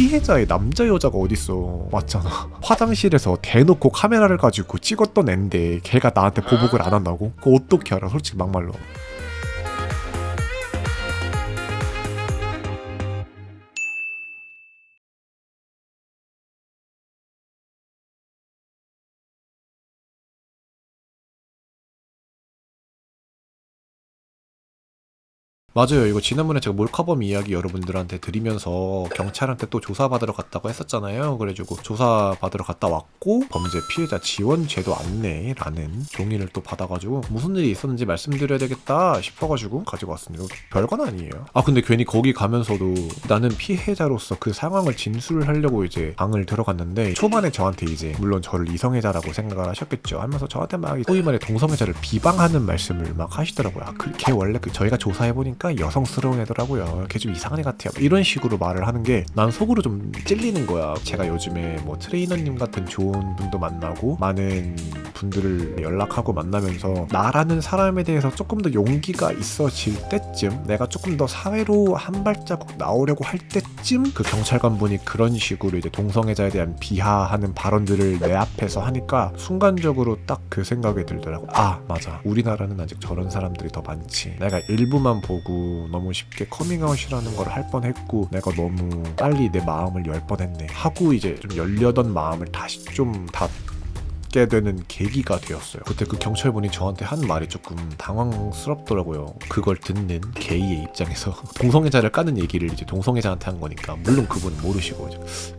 피해자의 남자 여자가 어딨어. 맞잖아. 화장실에서 대놓고 카메라를 가지고 찍었던 앤데 걔가 나한테 보복을 안 한다고? 그거 어떻게 알아? 솔직히 막말로 맞아요. 이거 지난번에 제가 몰카범 이야기 여러분들한테 드리면서 경찰한테 또 조사받으러 갔다고 했었잖아요. 그래가지고 조사받으러 갔다 왔고 범죄 피해자 지원 제도 안내라는 종이를 또 받아가지고 무슨 일이 있었는지 말씀드려야 되겠다 싶어가지고 가지고 왔습니다. 별건 아니에요. 아 근데 괜히 거기 가면서도 나는 피해자로서 그 상황을 진술을 하려고 이제 방을 들어갔는데 초반에 저한테 이제 물론 저를 이성애자라고 생각을 하셨겠죠. 하면서 저한테 막 소위 말해 동성애자를 비방하는 말씀을 막 하시더라고요. 아, 그, 걔 원래 그 저희가 조사해 보니까 여성스러운 애더라고요. 걔 좀 이상한 애 같아요. 이런 식으로 말을 하는 게 난 속으로 좀 찔리는 거야. 제가 요즘에 뭐 트레이너님 같은 좋은 분도 만나고 많은 분들을 연락하고 만나면서 나라는 사람에 대해서 조금 더 용기가 있어질 때쯤 내가 조금 더 사회로 한 발자국 나오려고 할 때쯤 그 경찰관 분이 그런 식으로 이제 동성애자에 대한 비하하는 발언들을 내 앞에서 하니까 순간적으로 딱 그 생각이 들더라고. 아 맞아. 우리나라는 아직 저런 사람들이 더 많지. 내가 일부만 보고 너무 쉽게 커밍아웃이라는 걸 할 뻔했고 내가 너무 빨리 내 마음을 열 뻔했네. 하고 이제 좀 열려던 마음을 다시 좀 닫 게 되는 계기가 되었어요. 그때 그 경찰분이 저한테 한 말이 조금 당황스럽더라고요. 그걸 듣는 게이의 입장에서 동성애자를 까는 얘기를 이제 동성애자한테 한 거니까 물론 그분은 모르시고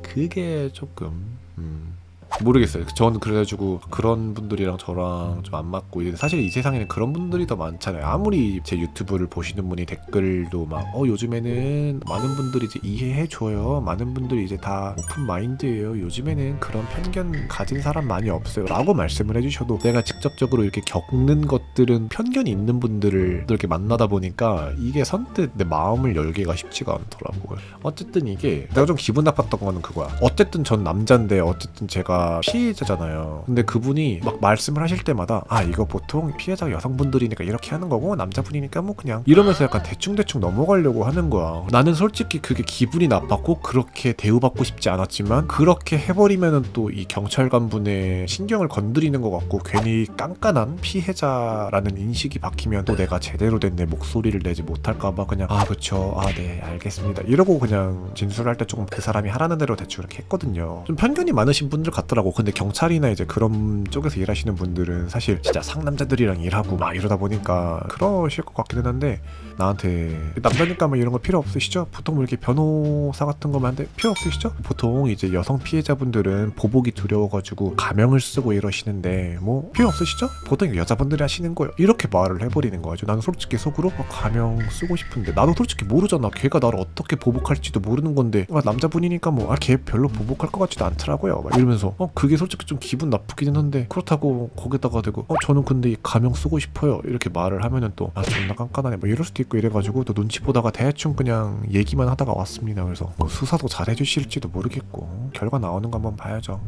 그게 조금 음, 모르겠어요. 저는 그래가지고 그런 분들이랑 저랑 좀 안 맞고 사실 이 세상에는 그런 분들이 더 많잖아요. 아무리 제 유튜브를 보시는 분이 댓글도 막 어 요즘에는 많은 분들이 이제 이해해 줘요. 많은 분들이 이제 다 오픈 마인드예요. 요즘에는 그런 편견 가진 사람 많이 없어요.라고 말씀을 해주셔도 내가 직접적으로 이렇게 겪는 것들은 편견이 있는 분들을 이렇게 만나다 보니까 이게 선뜻 내 마음을 열기가 쉽지가 않더라고요. 어쨌든 이게 내가 좀 기분 나빴던 거는 그거야. 어쨌든 전 남자인데 어쨌든 제가 피해자잖아요. 근데 그분이 막 말씀을 하실 때마다 아 이거 보통 피해자가 여성분들이니까 이렇게 하는 거고 남자분이니까 뭐 그냥 이러면서 약간 대충대충 넘어가려고 하는 거야. 나는 솔직히 그게 기분이 나빴고 그렇게 대우받고 싶지 않았지만 그렇게 해버리면은 또 이 경찰관 분의 신경을 건드리는 것 같고 괜히 깐깐한 피해자라는 인식이 박히면 또 내가 제대로 된 내 목소리를 내지 못할까봐 그냥 아 그쵸 아 네 알겠습니다 이러고 그냥 진술할 때 조금 그 사람이 하라는 대로 대충 이렇게 했거든요 좀 편견이 많으신 분들 같 더라고 근데 경찰이나 이제 그런 쪽에서 일하시는 분들은 사실 진짜 상남자들이랑 일하고 막 이러다 보니까 그러실 것 같기는 한데 나한테 남자니까 뭐 이런 거 필요 없으시죠? 보통 뭐 이렇게 변호사 같은 거만 한데 필요 없으시죠? 보통 이제 여성 피해자분들은 보복이 두려워가지고 가명을 쓰고 이러시는데 뭐 필요 없으시죠? 보통 여자분들이 하시는 거예요. 이렇게 말을 해버리는 거죠. 나는 솔직히 속으로 어, 가명 쓰고 싶은데 나도 솔직히 모르잖아. 걔가 나를 어떻게 보복할지도 모르는 건데 아, 남자분이니까 뭐 아 걔 별로 보복할 것 같지도 않더라고요. 막 이러면서 어 그게 솔직히 좀 기분 나쁘기는 한데 그렇다고 거기다가 대고 어 저는 근데 이 가명 쓰고 싶어요. 이렇게 말을 하면은 또 아 존나 깐깐하네 뭐 이럴 수도 있고 이래가지고 또 눈치 보다가 대충 그냥 얘기만 하다가 왔습니다. 그래서 뭐 수사도 잘 해주실지도 모르겠고 결과 나오는 거 한번 봐야죠.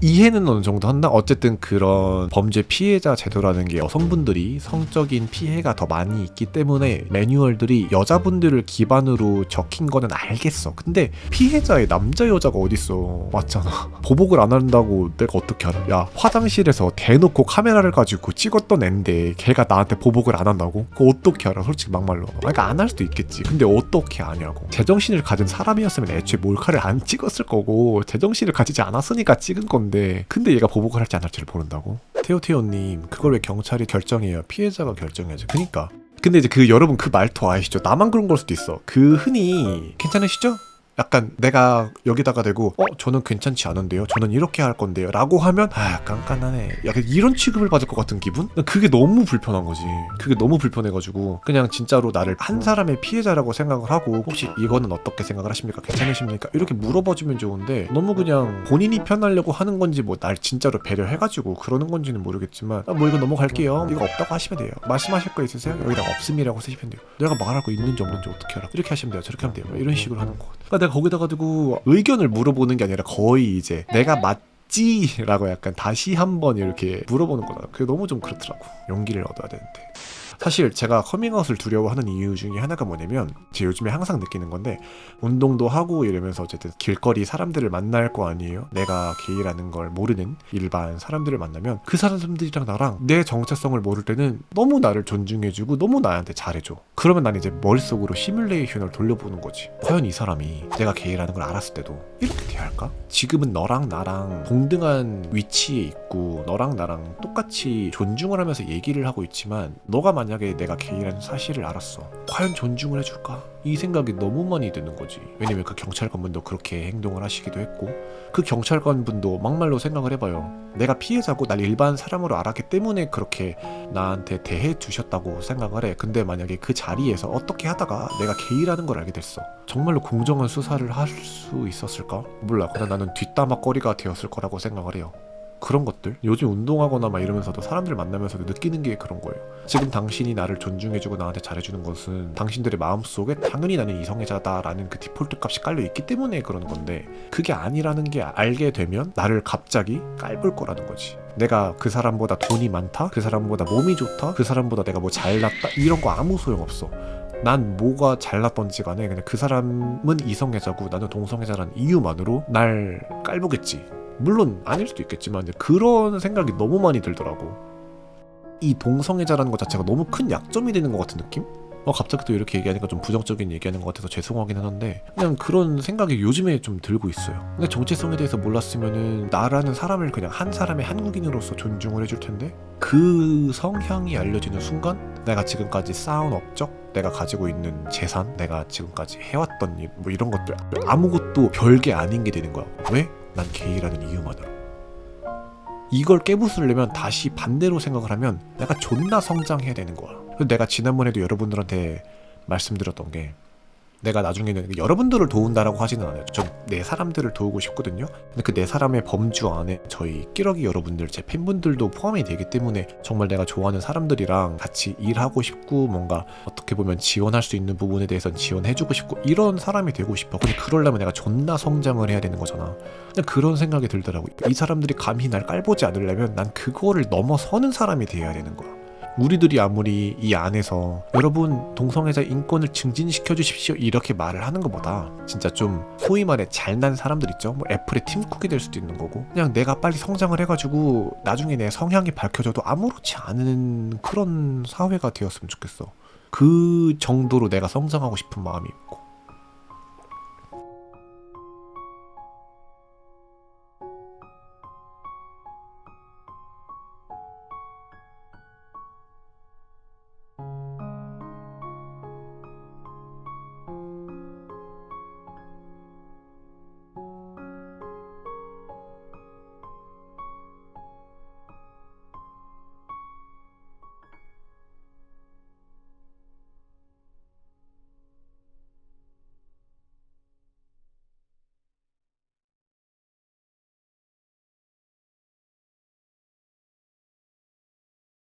이해는 어느 정도 한다. 어쨌든 그런 범죄 피해자 제도라는 게 여성분들이 성적인 피해가 더 많이 있기 때문에 매뉴얼들이 여자분들을 기반으로 적힌 거는 알겠어. 근데 피해자의 남자 여자가 어딨어? 맞잖아. 보복 을 안 한다고 내가 어떻게 알아? 야 화장실에서 대놓고 카메라를 가지고 찍었던 앤데 걔가 나한테 보복을 안 한다고? 그거 어떻게 알아? 솔직히 막말로. 그러니까 안 할 수도 있겠지. 근데 어떻게 아냐고. 제정신을 가진 사람이었으면 애초에 몰카를 안 찍었을 거고 제정신을 가지지 않았으니까 찍은 건데 근데 얘가 보복을 할지 안 할지를 모른다고? 테오테오님 그걸 왜 경찰이 결정해요? 피해자가 결정해야지. 그니까. 근데 이제 그 여러분 그 말투 아시죠? 나만 그런 걸 수도 있어. 그 흔히 괜찮으시죠? 약간 내가 여기다가 대고 어 저는 괜찮지 않은데요? 저는 이렇게 할 건데요? 라고 하면 아 깐깐하네. 약간 이런 취급을 받을 것 같은 기분? 난 그게 너무 불편한 거지. 그게 너무 불편해가지고 그냥 진짜로 나를 한 사람의 피해자라고 생각을 하고 혹시 이거는 어떻게 생각을 하십니까? 괜찮으십니까? 이렇게 물어봐주면 좋은데 너무 그냥 본인이 편하려고 하는 건지 뭐 날 진짜로 배려해가지고 그러는 건지는 모르겠지만 아, 뭐 이거 넘어갈게요. 이거 없다고 하시면 돼요. 말씀하실 거 있으세요? 여기다가 없음이라고 쓰시면 돼요. 내가 말할 거 있는지 없는지 어떻게 알아? 이렇게 하시면 돼요. 저렇게 하면 돼요. 뭐 이런 식으로 하는 거 그러니까 내가 거기다 가지고 의견을 물어보는 게 아니라 거의 이제 내가 맞 지라고 약간 다시 한번 이렇게 물어보는 거다. 그게 너무 좀 그렇더라고. 용기를 얻어야 되는데. 사실 제가 커밍아웃을 두려워하는 이유 중에 하나가 뭐냐면 제 요즘에 항상 느끼는 건데 운동도 하고 이러면서 어쨌든 길거리 사람들을 만날 거 아니에요? 내가 게이라는 걸 모르는 일반 사람들을 만나면 그 사람들이랑 나랑 내 정체성을 모를 때는 너무 나를 존중해주고 너무 나한테 잘해줘. 그러면 난 이제 머릿속으로 시뮬레이션을 돌려보는 거지. 과연 이 사람이 내가 게이라는 걸 알았을 때도 이렇게 대할까? 지금은 너랑 나랑 동등한 위치에 있고 너랑 나랑 똑같이 존중을 하면서 얘기를 하고 있지만 너가 만 약에 내가 게이라는 사실을 알았어. 과연 존중을 해줄까? 이 생각이 너무 많이 드는 거지. 왜냐면 그 경찰관 분도 그렇게 행동을 하시기도 했고 그 경찰관 분도 막말로 생각을 해봐요. 내가 피해자고 날 일반 사람으로 알았기 때문에 그렇게 나한테 대해 주셨다고 생각을 해. 근데 만약에 그 자리에서 어떻게 하다가 내가 게이라는 걸 알게 됐어? 정말로 공정한 수사를 할 수 있었을까? 몰라. 그냥 나는 뒷담화거리가 되었을 거라고 생각을 해요 그런 것들? 요즘 운동하거나 막 이러면서도 사람들 만나면서도 느끼는 게 그런 거예요. 지금 당신이 나를 존중해주고 나한테 잘해주는 것은 당신들의 마음속에 당연히 나는 이성애자다라는 그 디폴트 값이 깔려 있기 때문에 그러는 건데 그게 아니라는 게 알게 되면 나를 갑자기 깔볼 거라는 거지. 내가 그 사람보다 돈이 많다? 그 사람보다 몸이 좋다? 그 사람보다 내가 뭐 잘났다? 이런 거 아무 소용없어. 난 뭐가 잘났던지 간에 그냥 그 사람은 이성애자고 나는 동성애자라는 이유만으로 날 깔보겠지 물론 아닐 수도 있겠지만 그런 생각이 너무 많이 들더라고 이 동성애자라는 것 자체가 너무 큰 약점이 되는 것 같은 느낌? 어 갑자기 또 이렇게 얘기하니까 좀 부정적인 얘기하는 것 같아서 죄송하긴 하는데 그냥 그런 생각이 요즘에 좀 들고 있어요 근데 정체성에 대해서 몰랐으면은 나라는 사람을 그냥 한 사람의 한국인으로서 존중을 해줄 텐데 그 성향이 알려지는 순간 내가 지금까지 쌓은 업적 내가 가지고 있는 재산 내가 지금까지 해왔던 일 뭐 이런 것들 아무것도 별게 아닌 게 되는 거야 왜? 난 게이라는 이유만으로 이걸 깨부수려면 다시 반대로 생각을 하면 내가 존나 성장해야 되는 거야. 내가 지난번에도 여러분들한테 말씀드렸던 게 내가 나중에는 여러분들을 도운다라고 하지는 않아요. 전내 사람들을 도우고 싶거든요. 근데 그네 사람의 범주 안에 저희 끼러기 여러분들, 제 팬분들도 포함이 되기 때문에 정말 내가 좋아하는 사람들이랑 같이 일하고 싶고 뭔가 어떻게 보면 지원할 수 있는 부분에 대해서는 지원해주고 싶고 이런 사람이 되고 싶어. 근데 그러려면 내가 존나 성장을 해야 되는 거잖아. 그런 생각이 들더라고. 이 사람들이 감히 날 깔보지 않으려면 난 그거를 넘어서는 사람이 되어야 되는 거야. 우리들이 아무리 이 안에서 여러분 동성애자 인권을 증진시켜 주십시오 이렇게 말을 하는 것보다 진짜 좀 소위 말해 잘난 사람들 있죠? 뭐 애플의 팀쿡이 될 수도 있는 거고 그냥 내가 빨리 성장을 해가지고 나중에 내 성향이 밝혀져도 아무렇지 않은 그런 사회가 되었으면 좋겠어. 그 정도로 내가 성장하고 싶은 마음이 있고